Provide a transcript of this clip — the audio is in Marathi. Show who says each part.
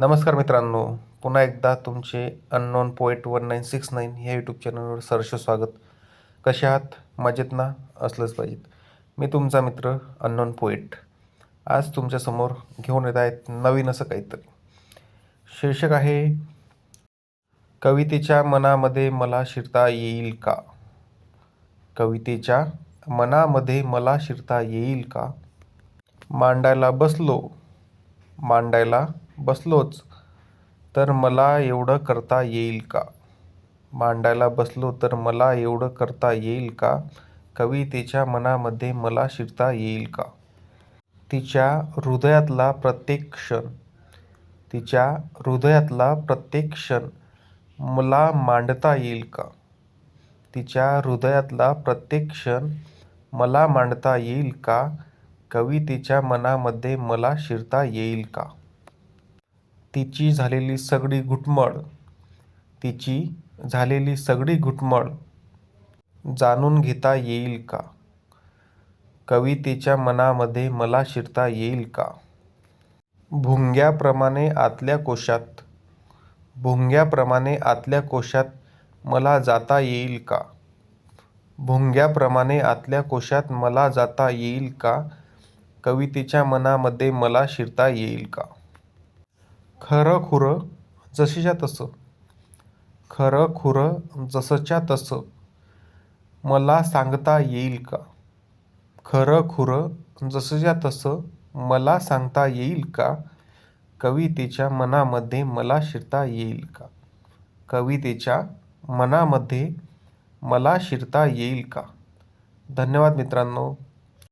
Speaker 1: नमस्कार मित्रांनो पुन्हा एकदा तुमचे unknown poet one nine six nine ह्या यूट्यूब चॅनलवर सरस स्वागत. कसे आहात? मजेत ना? असलंच पाहिजेत. मी तुमचा मित्र अननोन पोएट आज तुमच्यासमोर घेऊन येत आहेत नवीन असं काहीतरी. शीर्षक आहे कवितेच्या मनामध्ये मला शिरता येईल का? कवितेच्या मनामध्ये मला शिरता येईल का? मांडायला बसलो मांडायला बसलोच. तर मला एवढं करता येईल का? मांडायला बसलो तर मला एवढं करता येईल का? कवितेच्या मनामध्ये मला शिरता येईल का? तिच्या हृदयातला प्रत्येक क्षण तिच्या हृदयातला प्रत्येक क्षण मला मांडता येईल का? तिच्या हृदयातला प्रत्येक क्षण मला मांडता येईल का? कवितेच्या मनामध्ये मला शिरता येईल का? तिची झालेली सगळी घुटमळ तिची झालेली सगळी घुटमळ जाणून घेता येईल का? कवितेच्या मनामध्ये मला शिरता येईल का? भुंग्याप्रमाणे आतल्या कोशात भुंग्याप्रमाणे आतल्या कोशात मला जाता येईल का? भुंग्याप्रमाणे आतल्या कोशात मला जाता येईल का? कवितेच्या मनामध्ये मला शिरता येईल का? खरं खुरं जशीच्या तसं. खरं खुरं जसंच्या तसं. मला सांगता येईल का? खरं खुरं जसंच्या तसं मला सांगता येईल का? कवितेच्या मनामध्ये मला शिरता येईल का? कवितेच्या मनामध्ये मला शिरता येईल का? धन्यवाद मित्रांनो.